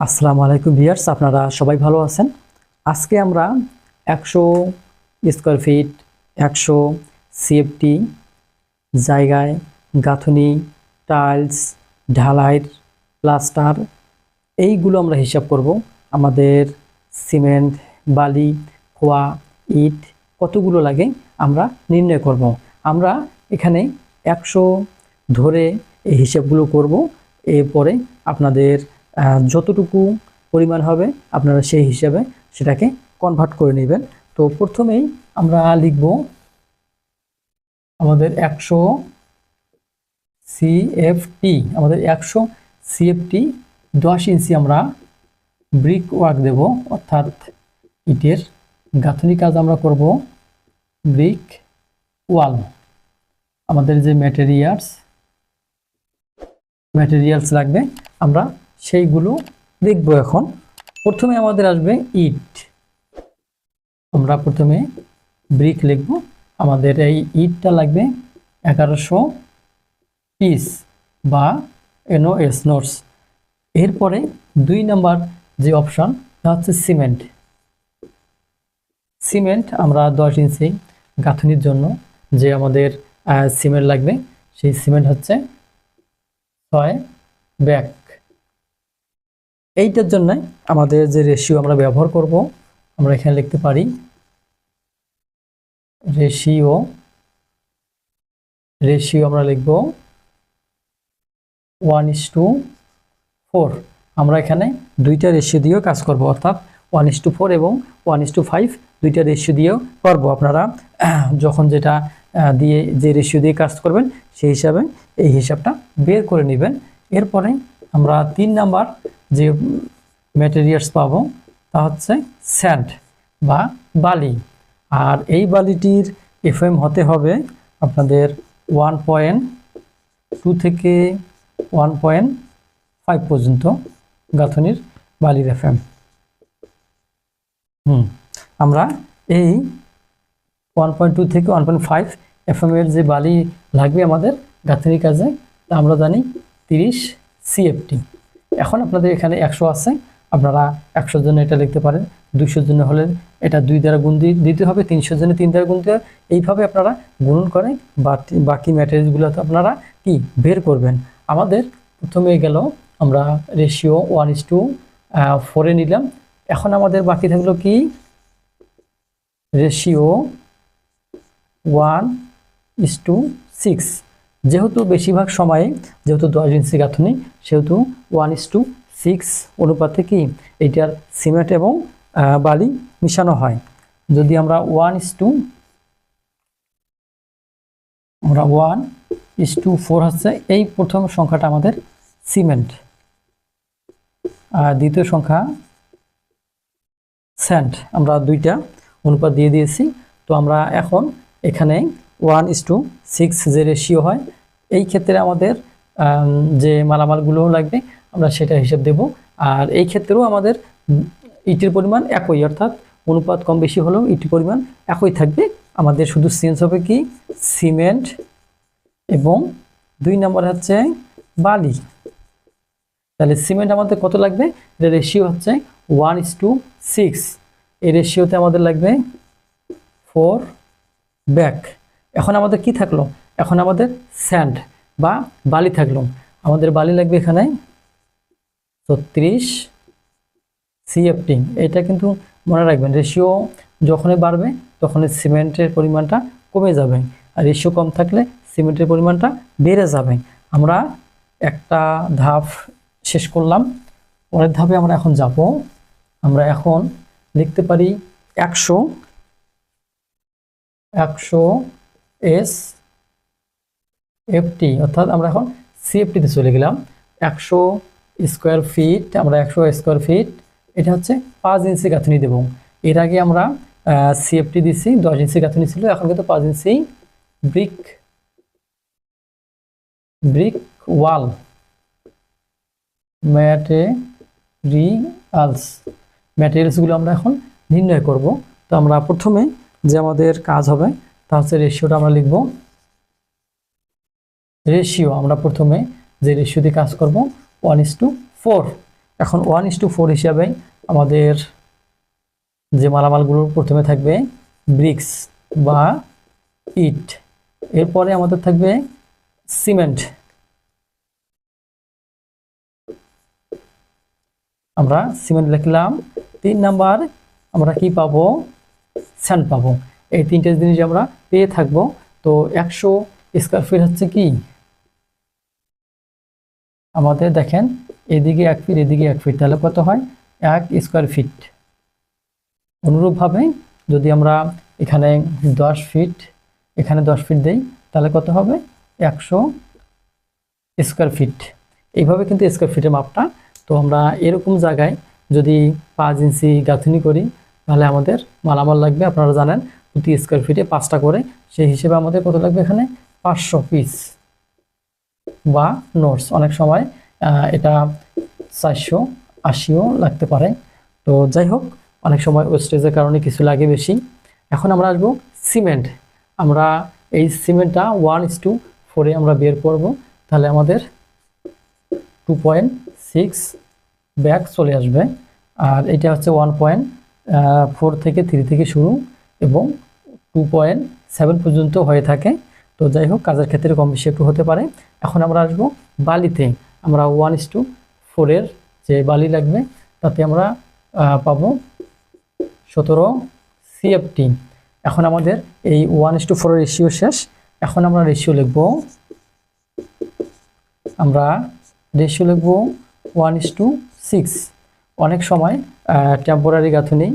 আসসালামু আলাইকুম ভিয়ার্স আপনারা সবাই ভালো আছেন? আজকে আমরা একশো স্কোয়ার ফিট, একশো সিএফটি জায়গায় গাঁথনি, টাইলস, ঢালাইয়ের প্লাস্টার, এইগুলো আমরা হিসাব করব। আমাদের সিমেন্ট, বালি, খোয়া, ইট, কতগুলো লাগে আমরা নির্ণয় করব। আমরা এখানে একশো ধরে এই হিসাবগুলো করব। এরপরে আপনাদের যতটুকু পরিমাণ হবে আপনারা সেই হিসাবে সেটাকে কনভার্ট করে নেবেন। তো প্রথমেই আমরা লিখব আমাদের একশো সিএফটি আমাদের একশো সিএফটি দশ ইঞ্চি আমরা ব্রিক ওয়ার্ক দেব, অর্থাৎ ইটের গাঁথনি কাজ আমরা করব ব্রিক ওয়াল আমাদের যে ম্যাটেরিয়ালস ম্যাটেরিয়ালস লাগবে, আমরা সেইগুলো দেখব এখন। প্রথমে আমাদের আসবে ইট। আমরা প্রথমে ব্রিক লিখব। আমাদের এই ইটটা লাগবে এগারোশো পিস বা এনো এস নোটস। এরপরে দুই নাম্বার যে অপশান, তা হচ্ছে সিমেন্ট। সিমেন্ট আমরা দশ ইঞ্চি গাঁথনির জন্য যে আমাদের সিমেন্ট লাগবে, সেই সিমেন্ট হচ্ছে ছয় ব্যাগ। এইটার জন্য আমাদের যে রেশিও আমরা ব্যবহার করব, আমরা এখানে লিখতে পারি রেশিও রেশিও আমরা লিখব ওয়ান ইস টু ফোর আমরা এখানে দুইটা রেশিও দিয়েও কাজ করব, অর্থাৎ ওয়ান ইস টু ফোর এবং ওয়ান ইস টু ফাইভ দুইটা রেশিও দিয়েও করব। আপনারা যখন যেটা দিয়ে যে রেশিও দিয়ে কাজ করবেন, সেই হিসাবে এই হিসাবটা বের করে নেবেন। এরপরে আমরা তিন নাম্বার যে ম্যাটেরিয়ালস পাবো তা হচ্ছে স্যান্ড বা বালি। আর এই বালিটির এফএম হতে হবে আপনাদের ওয়ান পয়েন্ট টু থেকে ওয়ান পয়েন্ট ফাইভ পর্যন্ত গাঁথনির বালির এফএম হুম, আমরা এই ওয়ান পয়েন্ট টু থেকে ওয়ান পয়েন্ট ফাইভ এফএম এর যে বালি লাগবে আমাদের গাঁথনির কাজে আমরা জানি তিরিশ সিএফটি এখন আপনাদের এখানে একশো আছে। আপনারা একশো জন্য এটা লিখতে পারেন। দুইশোর জন্য হলে এটা দুই দ্বারা গুণ দিতে হবে, তিনশো জন্য তিন দ্বারা গুণ দিতে হবে। এইভাবে আপনারা গুণন করে বাকি ম্যাটেরিয়ালসগুলো তো আপনারা কি? বের করবেন। আমাদের প্রথমে গেল আমরা রেশিও ওয়ান ইস টু ফোরে নিলাম। এখন আমাদের বাকি থাকল কি? Ratio one is two six যেহেতু বেশিরভাগ সময়ে যেহেতু দশ ইঞ্চি গাঁথনি, সেহেতু ওয়ান ইস টু সিক্স অনুপাতে কি এইটার সিমেন্ট এবং বালি মিশানো হয়। যদি আমরা ওয়ান ইস টু আমরা ওয়ান ইস টু ফোর হচ্ছে এই প্রথম সংখ্যাটা আমাদের সিমেন্ট। আর দ্বিতীয় সংখ্যা স্যান্ড আমরা দুইটা অনুপাত দিয়ে দিয়েছি। তো আমরা এখন এখানে ওয়ান ইস টু সিক্স যে রেশিও হয়, এই ক্ষেত্রে আমাদের যে মালামালগুলো লাগবে, আমরা সেটা হিসাব দেব। আর এই ক্ষেত্রেও আমাদের ইটের পরিমাণ একই, অর্থাৎ অনুপাত কম বেশি হলেও ইটের পরিমাণ একই থাকবে। আমাদের শুধু চেঞ্জ হবে কি? সিমেন্ট এবং দুই নম্বর হচ্ছে বালি। তাহলে সিমেন্ট আমাদের কত লাগবে? এটা রেশিও হচ্ছে ওয়ান ইস টু সিক্স। এই রেশিওতে আমাদের লাগবে ফোর ব্যাক। এখন আমাদের কি থাকল? এখন আমাদের স্যান্ড বা বালি থাকল। আমাদের বালি লাগবে এখানে ছত্রিশ সিএফটি এটা কিন্তু মনে রাখবেন রেশিও যখনই বাড়বে, তখনই সিমেন্টের পরিমাণটা কমে যাবে। আর রেশিও কম থাকলে সিমেন্টের পরিমাণটা বেড়ে যাবে। আমরা একটা ধাপ শেষ করলাম। পরের ধাপে আমরা এখন যাব। আমরা এখন লিখতে পারি একশো একশো এস এফটি অর্থাৎ আমরা এখন সিএফটিতে চলে গেলাম। একশো স্কোয়ার ফিট আমরা একশো স্কোয়ার ফিট এটা হচ্ছে পাঁচ ইঞ্চি গাঁথনি দেব। এর আগে আমরা সিএফটি দিছি, দশ ইঞ্চি গাঁথনি ছিল, এখন কিন্তু পাঁচ inch brick brick wall materials ম্যাটেরিয়ালসগুলো আমরা এখন নির্ণয় করব। তো আমরা প্রথমে যে আমাদের কাজ হবে তা হচ্ছে রেশিওটা আমরা লিখব। রেশিও আমরা প্রথমে যে রেশিও দিয়ে কাজ করব ওয়ান ইস টু ফোর এখন ওয়ান ইস টু ফোর হিসাবে আমাদের যে মালামালগুলো প্রথমে থাকবে ব্রিক্স বা ইট। এরপরে আমাদের থাকবে সিমেন্ট আমরা সিমেন্ট লিখলাম। তিন নাম্বার আমরা কি পাবো? স্যান্ড পাবো। এই তিনটে জিনিস আমরা পেয়ে থাকব। তো একশো স্কোয়ার ফিট হচ্ছে কি? আমাদের দেখেন, এদিকে এক ফিট এদিকে এক ফিট তাহলে কত হয়? এক স্কোয়ার ফিট অনুরূপভাবে যদি আমরা এখানে দশ ফিট এখানে দশ ফিট দেই, তাহলে কত হবে? একশো স্কোয়ার ফিট এইভাবে কিন্তু স্কোয়ার ফিটের মাপটা। তো আমরা এরকম জায়গায় যদি পাঁচ ইঞ্চি গাঁথনি করি, তাহলে আমাদের মালামাল লাগবে। আপনারা জানেন প্রতি স্কোয়ার ফিটে পাঁচটা করে। সেই হিসেবে আমাদের কত লাগবে এখানে? পাঁচশো পিস বা নোটস অনেক সময় এটা চারশো, আশিও লাগতে পারে। তো যাই হোক, অনেক সময় ওয়েস্টেজের কারণে কিছু লাগে বেশি। এখন আমরা আসব সিমেন্ট আমরা এই সিমেন্টটা ওয়ান ইস টু ফোরে আমরা বের করব। তাহলে আমাদের টু পয়েন্ট সিক্স ব্যাগ চলে আসবে। আর এটা হচ্ছে ওয়ান পয়েন্ট ফোর থেকে থ্রি থেকে শুরু। এবং টু পয়েন্ট সেভেন পর্যন্ত হয়ে থাকে। তো যাই হোক কাজের ক্ষেত্রে কম বেশি একটু হতে পারে। এখন আমরা আসব বালিতে। আমরা ওয়ান ইস টু ফোরের যে বালি লাগবে, তাতে আমরা পাবো সতেরো সিএফটি এখন আমাদের এই ওয়ান ইস টু ফোরের রেশিও শেষ। এখন আমরা রেশিও লিখব, আমরা রেশিও লিখব ওয়ান ইস টু সিক্স অনেক সময় টেম্পোরারি গাঁথনি,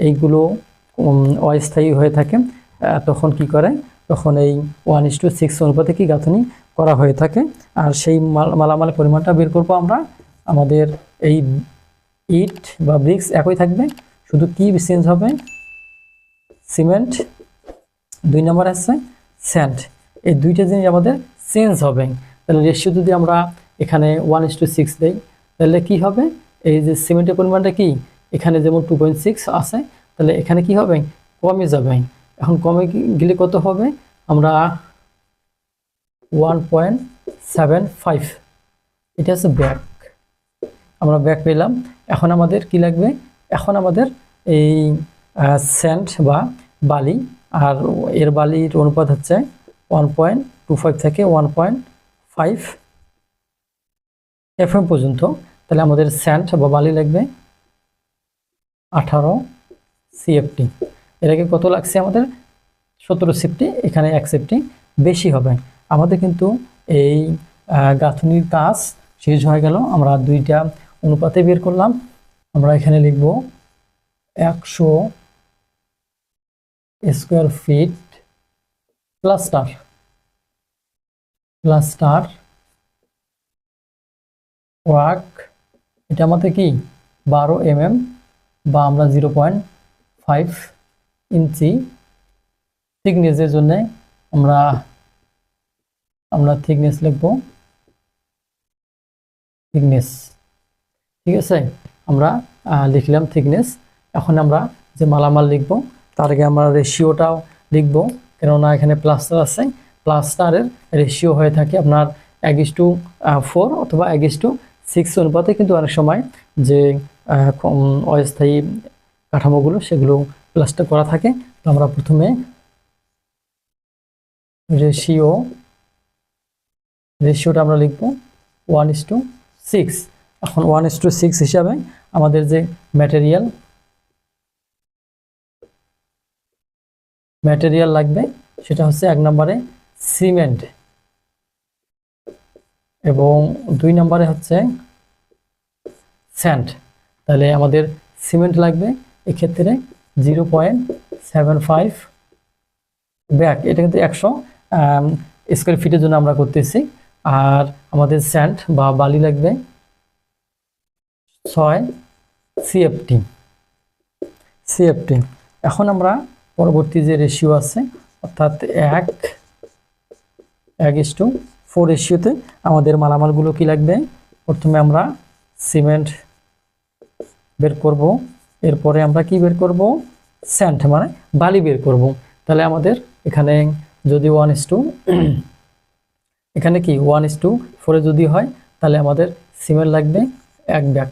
এইগুলো অস্থায়ী হয়ে থাকে তখন কি করে? তখন এই ওয়ান ইস টু সিক্স অনুপাতে কি গাঁথনি করা হয়ে থাকে। আর সেই মাল- মালামালের পরিমাণটা বের করব আমরা। আমাদের এই ইট বা ব্রিক্স একই থাকবে। শুধু কি চেঞ্জ হবে। সিমেন্ট দুই নম্বর আছে স্যান্ড এই দুইটা জিনিস আমাদের চেঞ্জ হবে। তাহলে রেশিও যদি আমরা এখানে ওয়ান ইস টু সিক্স দিই, তাহলে কি হবে? এই যে সিমেন্টের পরিমাণটা কি? এখানে যেমন টু পয়েন্ট সিক্স আছে তাহলে এখানে কি হবে? কমে যাবে। এখন কমে গেলে কত হবে? আমরা ওয়ান পয়েন্ট সেভেন ফাইভ এটা হচ্ছে ব্যাক। আমরা ব্যাক পেলাম। এখন আমাদের কি লাগবে? এখন আমাদের এই স্যান্ড বা বালি, আর এর বালির অনুপাত হচ্ছে ওয়ান পয়েন্ট টু ফাইভ থেকে ওয়ান পয়েন্ট ফাইভ এফএম পর্যন্ত। তাহলে আমাদের স্যান্ড বা বালি লাগবে আঠারো। সিএফটি এর আগে কত লাগছে আমাদের? সতেরো সিফটি এখানে এক সিফটি বেশি হবে। আমাদের কিন্তু এই গাঁথনির কাজ শেষ হয়ে গেল। আমরা দুইটা অনুপাতে বের করলাম। আমরা এখানে লিখব একশো square feet plaster plaster work এটা আমাদের কি? বারো এমএম, বা আমরা জিরো পয়েন্ট ফাইভ ইঞ্চি থিকনেসের জন্য আমরা আমরা থিকনেস লিখব। থিকনেস ঠিক আছে? আমরা লিখলাম থিকনেস এখন আমরা যে মালামাল লিখব, তার আগে আমরা রেশিওটাও লিখব। কেননা এখানে প্লাস্টার আছে। প্লাস্টারের রেশিও হয়ে থাকে আপনার এক ইস টু ফোর অথবা এক ইস টু সিক্স অনুপাতে। কিন্তু অনেক সময় যে অস্থায়ী কাঠামোগুলো সেগুলো প্লাস্টার করা থাকে। তো আমরা প্রথমে রেশিও রেশিওটা আমরা লিখব ওয়ান ইস টু সিক্স এখন ওয়ান ইস টু সিক্স হিসাবে আমাদের যে ম্যাটেরিয়াল ম্যাটেরিয়াল লাগবে সেটা হচ্ছে এক নম্বরে সিমেন্ট এবং দুই নম্বরে হচ্ছে স্যান্ড তাহলে আমাদের সিমেন্ট লাগবে এক্ষেত্রে zero point seven five bag, এটা কিন্তু একশো স্কোয়ার ফিটের জন্য আমরা করতেছি। আর আমাদের স্যান্ড বা বালি লাগবে ছয় সিএফটি সিএফটি এখন আমরা পরবর্তী যে রেশিও আছে, অর্থাৎ এক এক ইস টু ফোর রেশিওতে আমাদের মালামালগুলো কি লাগবে? প্রথমে আমরা সিমেন্ট বের করব। এরপরে আমরা কি বের করব? স্যান্ড মানে বালি বের করব। তাহলে আমাদের এখানে যদি ওয়ান ইস টু এখানে কি ওয়ান ইস টু ফোরে যদি হয়, তাহলে আমাদের সিমেন্ট লাগবে এক ব্যাগ।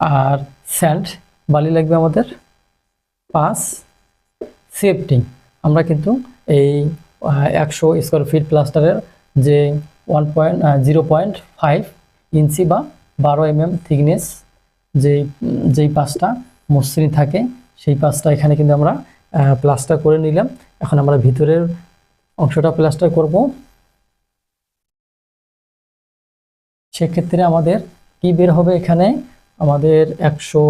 আর স্যান্ড বালি লাগবে আমাদের পাঁচ। সেফটি আমরা কিন্তু এই একশো স্কোয়ার ফিট প্লাস্টারের যে one point zero point five inch বা বারো এম এম থিকনেস যেই যেই পাঁচটা মসৃণ থাকে, সেই পাঁচটা এখানে কিন্তু আমরা প্লাস্টার করে নিলাম। এখন আমরা ভিতরের অংশটা প্লাস্টার করব। সেক্ষেত্রে আমাদের কি বের হবে এখানে? আমাদের একশো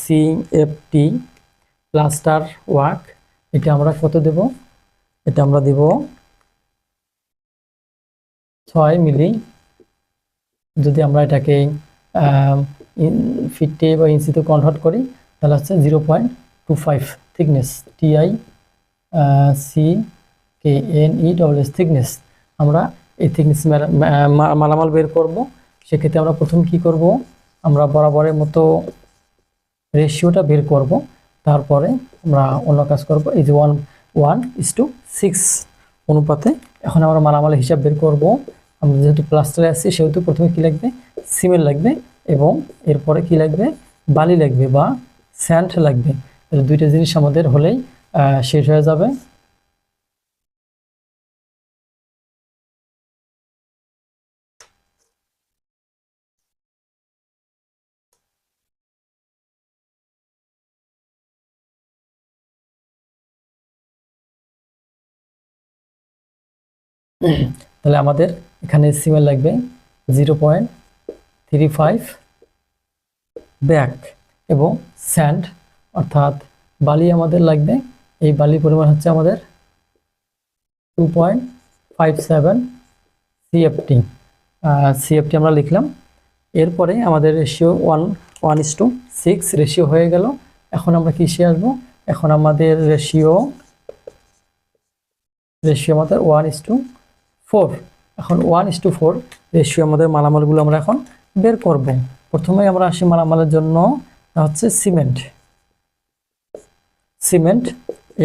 C F T plaster work এটা আমরা কত দেব? এটা আমরা দেব ছয় মিলি। যদি আমরা এটাকে ফিটে বা ইঞ্চিতে কনভার্ট করি, তাহলে হচ্ছে zero point two five thickness TI C K N E double S thickness আমরা এই থিকনেস মালামাল বের করব। সেক্ষেত্রে আমরা প্রথম কি করব? আমরা বরাবরের মতো রেশিওটা বের করব। তারপরে আমরা অন্য কাজ করব, এই যে one one is two six অনুপাতে। এখন আমরা মালামালের হিসাব বের করব। আমরা যেহেতু প্লাস্টারে আসছি সেহেতু প্রথমে কি লাগবে? সিমেন্ট লাগবে। এবং এরপরে কি লাগবে? বালি লাগবে বা স্যান্ড লাগবে। তাহলে দুইটা জিনিস আমাদের হলেই শেষ হয়ে যাবে। তাহলে আমাদের এখানে সিমেন্ট লাগবে zero point three five, bag এবং স্যান্ড, অর্থাৎ বালি আমাদের লাগবে। এই বালির পরিমাণ হচ্ছে আমাদের two point five seven CFT CFT আমরা লিখলাম। এরপরে আমাদের ratio one one is to six ratio হয়ে গেল। এখন আমরা কিসে আসব? এখন আমাদের রেশিও রেশিও আমাদের ওয়ান ইস টু ফোর এখন one is to four ratio আমাদের মালামালগুলো আমরা এখন বের করব প্রথমে আমরা আসি মালামালের জন্য হচ্ছে সিমেন্ট। সিমেন্ট,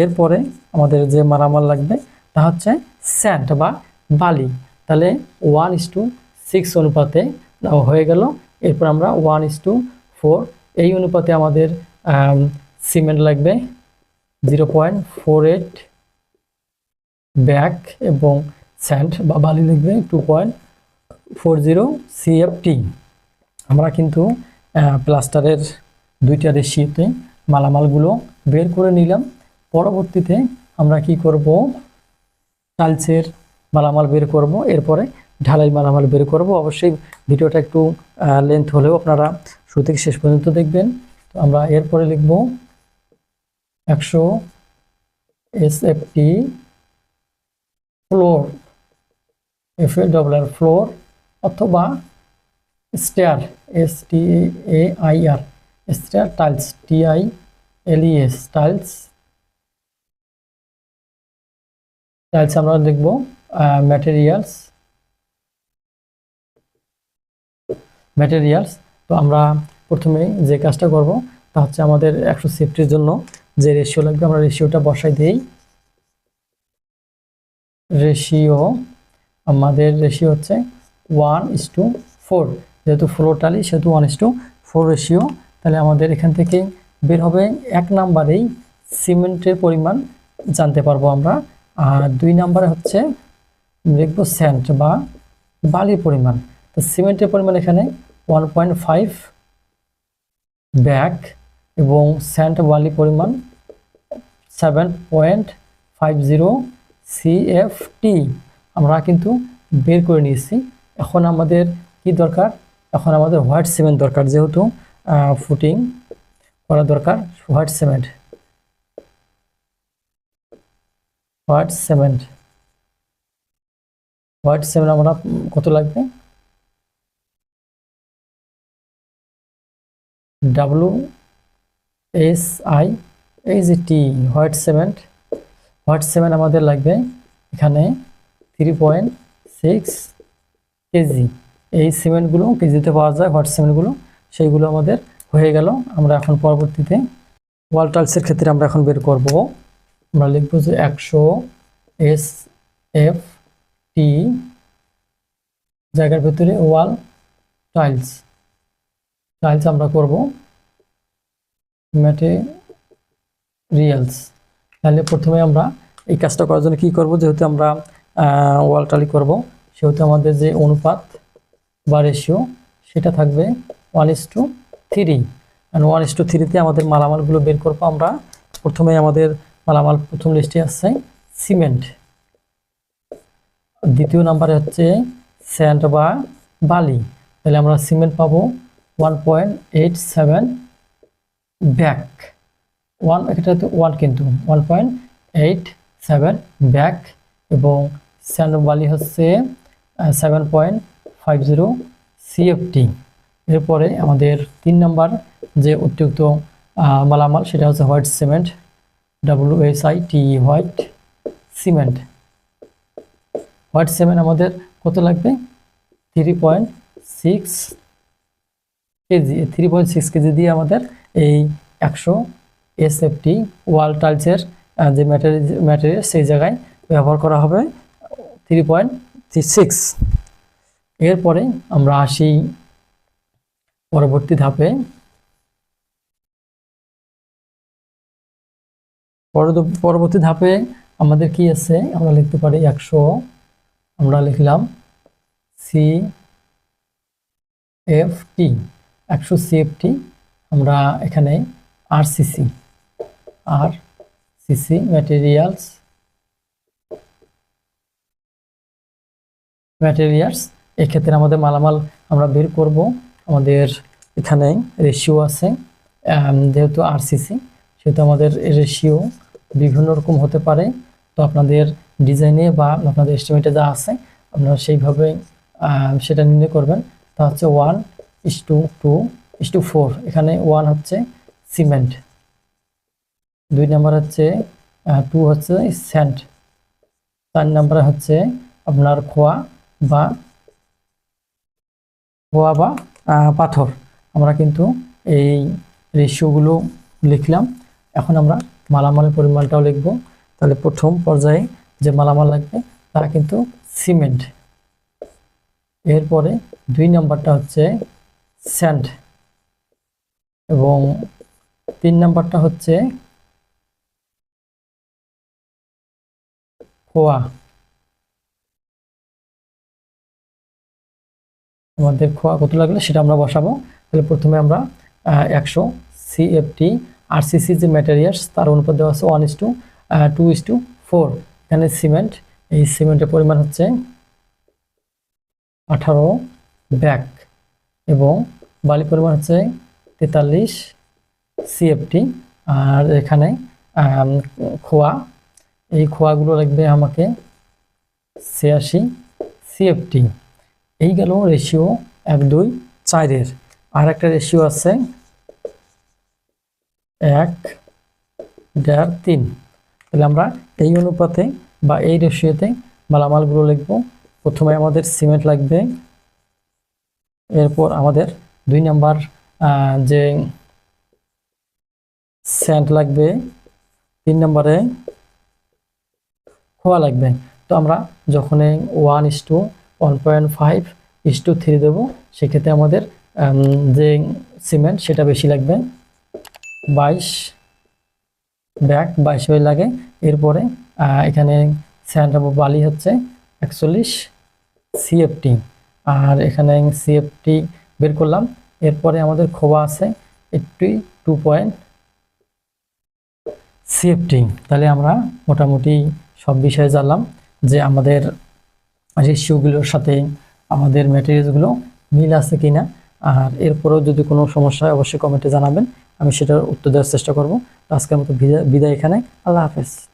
এরপরে আমাদের যে মালামাল লাগবে, তা হচ্ছে স্যান্ড বা বালি। তাহলে ওয়ান ইস টু সিক্স অনুপাতে হয়ে গেল। এরপর আমরা ওয়ান ইস টু ফোর, এই অনুপাতে আমাদের সিমেন্ট লাগবে। Zero point four eight bag এবং স্যান্ড বা বালি লিখবে two point four zero CFT আমরা কিন্তু প্লাস্টারের দুইটা রেশিওতে মালামালগুলো বের করে নিলাম। পরবর্তীতে আমরা কি করব? টাইলসের মালামাল বের করব। এরপরে ঢালাই মালামাল বের করব। অবশ্যই ভিডিওটা একটু লেন্থ হলেও আপনারা শুরু থেকে শেষ পর্যন্ত দেখবেন। তো আমরা এরপরে লিখব একশো S F T floor F এ ডবলার ফ্লোর অথবা stair S T A I R stair tiles T I L tiles. Tiles আমরা লিখব ম্যাটেরিয়ালস ম্যাটেরিয়ালস তো আমরা প্রথমে যে কাজটা করব, তা হচ্ছে আমাদের একশো সেফটির জন্য যে রেশিও লাগবে, আমরা রেশিওটা বসাই দিই। রেশিও আমাদের রেশিও হচ্ছে ওয়ান ইস টু ফোর যেহেতু ফ্লোর টালি সেহেতু one is to four ratio তাহলে আমাদের এখান থেকে বের হবে এক নাম্বারেই সিমেন্টের পরিমাণ জানতে পারব আমরা। আর দুই নাম্বারে হচ্ছে লিখব স্যান্ড বা বালির পরিমাণ। তো সিমেন্টের পরিমাণ এখানে ওয়ান পয়েন্ট ফাইভ ব্যাগ এবং স্যান্ড বালি পরিমাণ seven point five zero CFT আমরা কিন্তু বের করে নিয়েছি। এখন আমাদের কি দরকার? এখন আমাদের হোয়াইট সিমেন্ট দরকার যেহেতু ফুটিং করা দরকার white cement white cement white cement আমরা কত লাগবে? ডাব্লু এস আই এই যে T white cement white cement আমাদের লাগবে এখানে থ্রি পয়েন্ট সিক্স কেজি। এই সিমেন্টগুলো কেজিতে পাওয়া যায় হোয়াইট সিমেন্টগুলো। সেইগুলো আমাদের হয়ে গেল। আমরা এখন পরবর্তীতে ওয়াল টাইলসের ক্ষেত্রে আমরা এখন বের করব। আমরা লিখব যে একশো এস এফ টি জায়গার ভেতরে ওয়াল টাইলস। টাইলস আমরা করব ম্যাটেরিয়ালস। তাহলে প্রথমে আমরা এই কাজটা করার জন্য কী করব? যেহেতু আমরা ওয়াল টালি করব। সেহেতু আমাদের যে অনুপাত বা রেশিও সেটা থাকবে one is to three and one is to থ্রিতে আমাদের মালামালগুলো বের করব আমরা। প্রথমে আমাদের মালামাল প্রথম লিস্টে আসছে সিমেন্ট দ্বিতীয় নাম্বারে হচ্ছে স্যান্ড বা বালি। তাহলে আমরা সিমেন্ট পাবো one point eight seven bag one এটা ওয়ান কিন্তু one point eight seven bag এবং স্যান্ড বালি হচ্ছে seven point five zero CFT এরপরে আমাদের তিন নাম্বার যে অতিরিক্ত মালামাল সেটা হচ্ছে white cement W S I T white cement. White cement আমাদের কত লাগবে? Three point six kg three point six kg দিয়ে আমাদের এই একশো এসএফটি ওয়াল টাইলসের যে ম্যাটেরিয়াল ম্যাটেরিয়াল সেই জায়গায় ব্যবহার করা হবে। থ্রি পয়েন্ট সিক্স এরপরে আমরা আসি পরবর্তী ধাপে। পরবর্তী ধাপে আমাদের কি আছে? আমরা লিখতে পারি একশো। আমরা লিখলাম সি এফ টি একশো সিএফটি আমরা এখানে R CC R CC materials materials এক্ষেত্রে আমাদের মালামাল আমরা বের করব। আমাদের এখানে রেশিও আছে যেহেতু আরসিসি সেহেতু আমাদের রেশিও বিভিন্ন রকম হতে পারে। তো আপনাদের ডিজাইনে বা আপনাদের এস্টিমেটে যা আছে, আপনারা সেইভাবে সেটা নির্ণয় করবেন। তা হচ্ছে one is to two is to four এখানে ওয়ান হচ্ছে সিমেন্ট দুই নাম্বার হচ্ছে টু হচ্ছে স্যান্ড চার নাম্বার হচ্ছে আপনার খোয়া। বা খোয়া বা পাথর। আমরা কিন্তু এই রেশিওগুলো লিখলাম। এখন আমরা মালামালের পরিমাণটাও লিখব। তাহলে প্রথম পর্যায়ে যে মালামাল লাগবে, তারা কিন্তু সিমেন্ট। এরপরে দুই নাম্বারটা হচ্ছে স্যান্ড। এবং তিন নাম্বারটা হচ্ছে খোয়া। আমাদের খোয়া কত লাগলে সেটা আমরা বসাবো। তাহলে প্রথমে আমরা একশো সিএফটি আরসিসি যে ম্যাটেরিয়ালস তার অনুপাত দেওয়া আছে one is to two is to four এখানে সিমেন্ট এই সিমেন্টের পরিমাণ হচ্ছে আঠারো ব্যাগ। এবং বালি পরিমাণ হচ্ছে তেতাল্লিশ সিএফটি আর এখানে খোয়া, এই খোয়াগুলো লাগবে আমাকে ছিয়াশি সিএফটি এই গেল রেশিও এক, দুই, চারের। আর একটা রেশিও আছে এক, দেড়, তিন। তাহলে আমরা এই অনুপাতে বা এই রেশিওতে মালামালগুলো লিখব। প্রথমে আমাদের সিমেন্ট লাগবে। এরপর আমাদের দুই নাম্বার যে স্যান্ড লাগবে, তিন নম্বরে খোয়া লাগবে। তো আমরা যখন one is to one point five is to three দেবো। সেক্ষেত্রে আমাদের যে সিমেন্ট সেটা বেশি লাগবে। বাইশ ব্যাগ বাইশ হয়ে লাগে। এরপরে এখানে স্যান্ড বালি হচ্ছে একচল্লিশ সিএফটি আর এখানে সিএফটি বের করলাম। এরপরে আমাদের খোয়া আছে এইটটি টু পয়েন্ট সিএফটি তাহলে আমরা মোটামুটি সব বিষয়ে জানলাম যে আমাদের রেশিওগুলোর সাথে আমাদের ম্যাটেরিয়ালসগুলো মিল আছে কি না আর এরপরেও যদি কোনো সমস্যা হয় অবশ্যই কমেন্টে জানাবেন, আমি সেটার উত্তর দেওয়ার চেষ্টা করব। আজকের মতো বিদায় বিদায় এখানে। আল্লাহ হাফেজ।